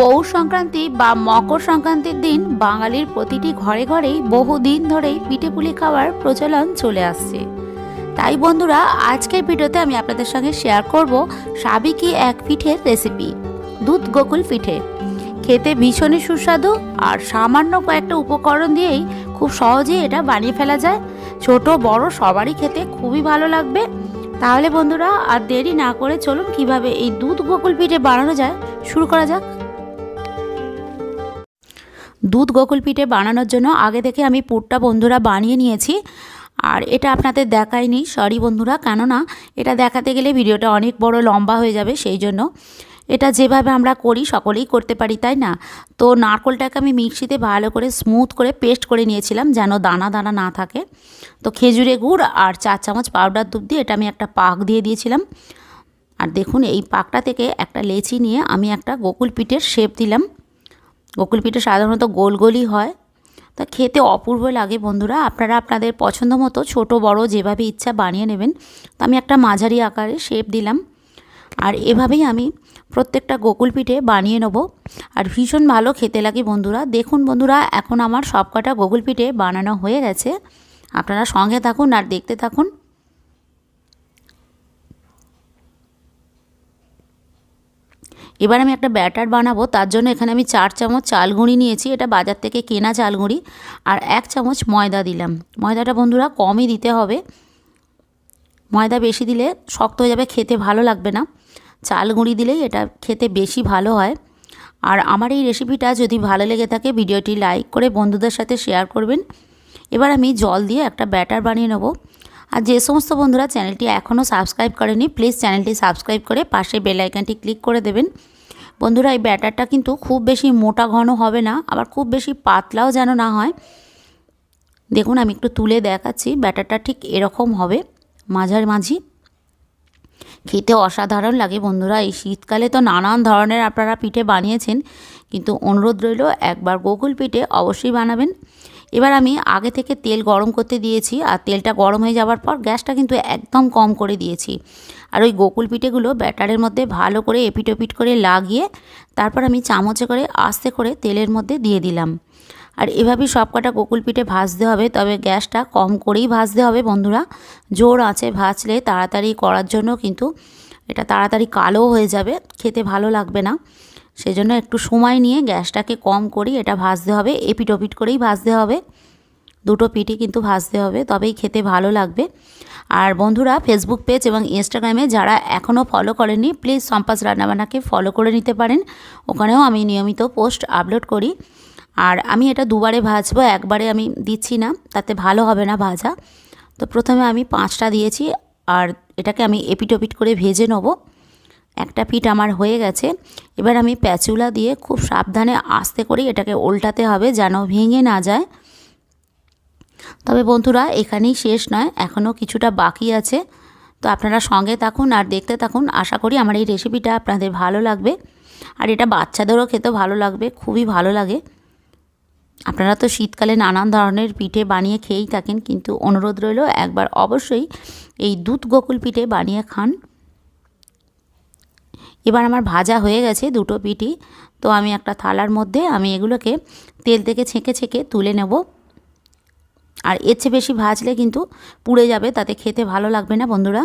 পৌষ সংক্রান্তি বা মকর সংক্রান্তির দিন বাঙালির প্রতিটি ঘরে ঘরেই বহুদিন ধরেই পিঠে পুলি খাওয়ার প্রচলন চলে আসছে। তাই বন্ধুরা, আজকের ভিডিওতে আমি আপনাদের সঙ্গে শেয়ার করব সাবিকি এক পিঠের রেসিপি দুধ গোকুল পিঠে। খেতে ভীষণই সুস্বাদু আর সামান্য কয়েকটা উপকরণ দিয়েই খুব সহজেই এটা বানিয়ে ফেলা যায়। ছোট, বড়, সবারই খেতে খুবই ভালো লাগবে। তাহলে বন্ধুরা, আর দেরি না করে চলুন কীভাবে এই দুধ গোকুল পিঠে বানানো যায়, শুরু করা যাক। দুধ গোকুল পিঠে বানানোর জন্য। আগে থেকে আমি পুরটা বন্ধুরা বানিয়ে নিয়েছি। আর এটা আপনাদের দেখাইনি সরি বন্ধুরা, কেননা এটা দেখাতে গেলে ভিডিওটা অনেক বড় লম্বা হয়ে যাবে, সেই জন্য। এটা যেভাবে আমরা করি, সকলেই করতে পারি, তাই না? তো নারকোলটাকে আমি মিক্সিতে ভালো করে স্মুথ করে পেস্ট করে নিয়েছিলাম, যেন দানা দানা না থাকে। তো খেজুরে গুড় আর চার চামচ পাউডার দুধ দিয়ে এটা আমি একটা পাক দিয়ে দিয়েছিলাম। আর দেখুন, এই পাকটা থেকে একটা লেচি নিয়ে আমি একটা গোকুল পিঠের শেপ দিলাম। গোকুল পিঠে সাধারণত গোল গোলই হয়। তা খেতে অপূর্ব লাগে বন্ধুরা। আপনারা আপনাদের পছন্দ মতো ছোটো, বড় যেভাবে ইচ্ছা বানিয়ে নেবেন। তো আমি একটা মাঝারি আকারে শেপ দিলাম। আর এভাবেই আমি প্রত্যেকটা গোকুল পিঠে বানিয়ে নেব। আর ভীষণ ভালো খেতে লাগে বন্ধুরা। দেখুন বন্ধুরা, এখন আমার সবকটা গোকুল পিঠে বানানো হয়ে গেছে। আপনারা সঙ্গে থাকুন আর দেখতে থাকুন। এবার আমি একটা ব্যাটার বানাবো, তার জন্য এখানে আমি চার চামচ চাল গুঁড়ি নিয়েছি, এটা বাজার থেকে কেনা চাল গুঁড়ি, আর এক চামচ ময়দা দিলাম। ময়দাটা বন্ধুরা কমই দিতে হবে। ময়দা বেশি দিলে শক্ত হয়ে যাবে, খেতে ভালো লাগবে না। চাল গুঁড়ি দিলেই এটা খেতে বেশি ভালো হয়। আর আমার এই রেসিপিটা যদি ভালো লেগে থাকে, ভিডিওটি লাইক করে বন্ধুদের সাথে শেয়ার করবেন। এবার আমি জল দিয়ে একটা ব্যাটার বানিয়ে নেব। আর যে সমস্ত বন্ধুরা চ্যানেলটি এখনও সাবস্ক্রাইব করেনি, প্লিজ চ্যানেলটি সাবস্ক্রাইব করে পাশে বেল আইকনটি ক্লিক করে দেবেন। বন্ধুরা, এই ব্যাটারটা কিন্তু খুব বেশি মোটা ঘন হবে না, আবার খুব বেশি পাতলাও যেন না হয়। দেখুন, আমি একটু তুলে দেখাচ্ছি, ব্যাটারটা ঠিক এরকম হবে মাঝামাঝি খেতে অসাধারণ লাগে বন্ধুরা, এই শীতকালে তো নানান ধরনের আপনারা পিঠে বানিয়েছেন, কিন্তু অনুরোধ রইল একবার গোকুল পিঠে অবশ্যই বানাবেন। এবার আমি আগে থেকে তেল গরম করতে দিয়েছি আর তেলটা গরম হয়ে যাওয়ার পর গ্যাসটা কিন্তু একদম কম করে দিয়েছি। আর ওই গোকুল পিঠেগুলো ব্যাটারের মধ্যে ভালো করে এপিটোপিট করে লাগিয়ে তারপর আমি চামচে করে আস্তে করে তেলের মধ্যে দিয়ে দিলাম। আর এভাবেই সব কটা গোকুল পিঠে ভাজতে হবে, তবে গ্যাসটা কম করেই ভাজতে হবে বন্ধুরা। জোর আছে ভাজলে তাড়াতাড়ি করার জন্য কিন্তু এটা তাড়াতাড়ি কালো হয়ে যাবে, খেতে ভালো লাগবে না। সেজন্য একটু সময় নিয়ে গ্যাসটাকে কম করেই এটা ভাজতে হবে এপিট ওপিট করেই ভাজতে হবে। দুটো পিঠই কিন্তু ভাজতে হবে, তবেই খেতে ভালো লাগবে। আর বন্ধুরা ফেসবুক পেজ এবং ইনস্টাগ্রামে যারা এখনও ফলো করেনি প্লিজ সম্পাস রান্নাবান্নাকে ফলো করে নিতে পারেন। ওখানেও আমি নিয়মিত পোস্ট আপলোড করি। আর আমি এটা দুবারে ভাজবো, একবারে আমি দিচ্ছি না, তাতে ভালো হবে না ভাজা। তো প্রথমে আমি পাঁচটা দিয়েছি, আর এটাকে আমি এপিটোপিট করে ভেজে নেব। একটা পিঠ আমার হয়ে গেছে। এবার আমি প্যাচুলা দিয়ে খুব সাবধানে আস্তে করে এটাকে উল্টাতে হবে যেন ভেঙে না যায়। তবে বন্ধুরা, এখানেই শেষ নয়, এখনও কিছুটা বাকি আছে। তো আপনারা সঙ্গে থাকুন আর দেখতে থাকুন। আশা করি আমার এই রেসিপিটা আপনাদের ভালো লাগবে। আর এটা বাচ্চাদেরও খেতে ভালো লাগবে, খুবই ভালো লাগে। আপনারা তো শীতকালে নানান ধরনের পিঠে বানিয়ে খেয়েই থাকেন, কিন্তু অনুরোধ রইল একবার অবশ্যই এই দুধ গোকুল পিঠে বানিয়ে খান। এবার আমার ভাজা হয়ে গেছে দুটো পিঠি। তো আমি একটা থালার মধ্যে আমি এগুলোকে তেল থেকে ছেঁকে ছেঁকে তুলে নেব। আর এর চেয়ে বেশি ভাজলে কিন্তু পুড়ে যাবে, তাতে খেতে ভালো লাগবে না বন্ধুরা।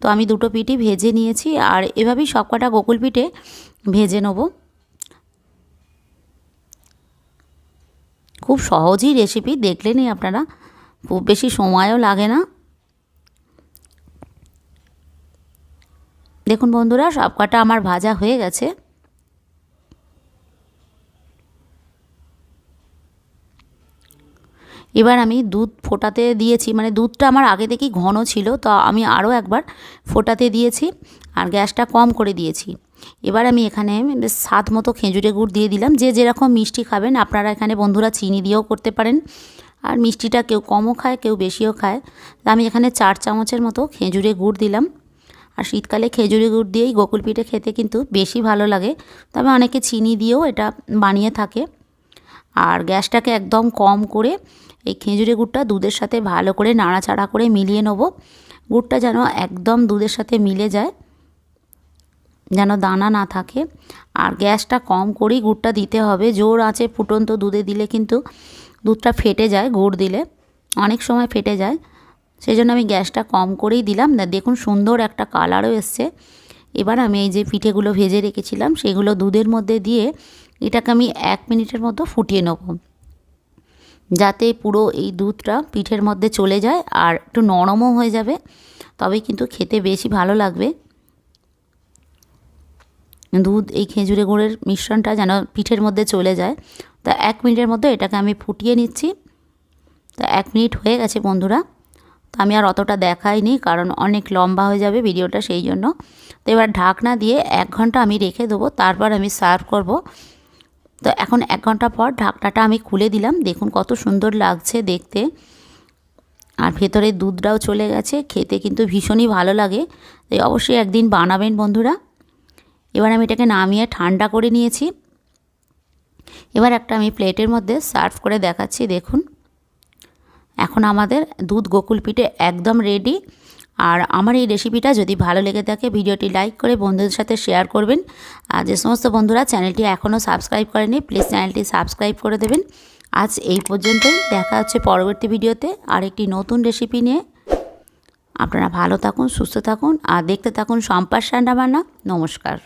তো আমি দুটো পিঠি ভেজে নিয়েছি আর এভাবেই সব কটা গোকুল পিঠে ভেজে নেব। খুব সহজই রেসিপি দেখলেনই আপনারা, খুব বেশি সময়ও লাগে না। দেখুন বন্ধুরা, সব কটা আমার ভাজা হয়ে গেছে। এবার আমি দুধ ফোটাতে দিয়েছি মানে দুধটা আমার আগে থেকেই ঘন ছিল, তো আমি আরও একবার ফোটাতে দিয়েছি আর গ্যাসটা কম করে দিয়েছি। এবার আমি এখানে স্বাদ মতো খেজুরে গুড় দিয়ে দিলাম, যে যেরকম মিষ্টি খাবেন, আপনারা এখানে বন্ধুরা চিনি দিয়েও করতে পারেন। আর মিষ্টিটা কেউ কমও খায়, কেউ বেশিও খায়। আমি এখানে চার চামচের মতো খেজুরে গুড় দিলাম। আর শীতকালে খেজুরি গুড় দিয়েই গোকুল পিঠে খেতে কিন্তু বেশি ভালো লাগে। তবে অনেকে চিনি দিয়েও এটা বানিয়ে থাকে। আর গ্যাসটাকে একদম কম করে এই খেজুরি গুড়টা দুধের সাথে ভালো করে নাড়াচাড়া করে মিলিয়ে নেব। গুড়টা যেন একদম দুধের সাথে মিলে যায়, যেন দানা না থাকে। আর গ্যাসটা কম করেই গুড়টা দিতে হবে। জোর আছে ফুটন্ত দুধে দিলে কিন্তু দুধটা ফেটে যায়, গুড় দিলে। অনেক সময় ফেটে যায়। সেই জন্য আমি গ্যাসটা কম করেই দিলাম। না, দেখুন সুন্দর একটা কালারও এসছে। এবার আমি এই যে পিঠেগুলো ভেজে রেখেছিলাম, সেগুলো দুধের মধ্যে দিয়ে এটাকে আমি এক মিনিটের মতো ফুটিয়ে নেব। যাতে পুরো এই দুধটা পিঠের মধ্যে চলে যায় আর একটু নরমও হয়ে যাবে। তবেই কিন্তু খেতে বেশি ভালো লাগবে। দুধ এই খেজুরে গুড়ের মিশ্রণটা যেন পিঠের মধ্যে চলে যায়। তা এক মিনিটের মধ্যে এটাকে আমি ফুটিয়ে নিচ্ছি। তা এক মিনিট হয়ে গেছে বন্ধুরা। তো আমি আর অতটা দেখাইনি, কারণ অনেক লম্বা হয়ে যাবে ভিডিওটা সেই জন্য। তো এবার ঢাকনা দিয়ে এক ঘণ্টা আমি রেখে দেবো, তারপর আমি সার্ভ করব। তো এখন এক ঘণ্টা পর ঢাকনাটা আমি খুলে দিলাম, দেখুন কত সুন্দর লাগছে দেখতে। আর ভেতরে দুধটাও চলে গেছে, খেতে কিন্তু ভীষণই ভালো লাগে। তাই অবশ্যই একদিন বানাবেন বন্ধুরা। এবার আমি এটাকে নামিয়ে ঠান্ডা করে নিয়েছি। এবার একটা আমি প্লেটের মধ্যে সার্ভ করে দেখাচ্ছি, দেখুন। এখন আমাদের দুধ গোকুল পিঠে একদম রেডি আর আমার এই রেসিপিটা যদি ভালো লেগে থাকে, ভিডিওটি লাইক করে বন্ধুদের সাথে শেয়ার করবেন। আর যে সমস্ত বন্ধুরা চ্যানেলটি এখনও সাবস্ক্রাইব করেনি প্লিজ চ্যানেলটি সাবস্ক্রাইব করে দেবেন। আজ এই পর্যন্তই, দেখা হচ্ছে পরবর্তী ভিডিওতে আর একটি নতুন রেসিপি নিয়ে। আপনারা ভালো থাকুন, সুস্থ থাকুন, আর দেখতে থাকুন সম্পাস রান্নাবান্না। নমস্কার।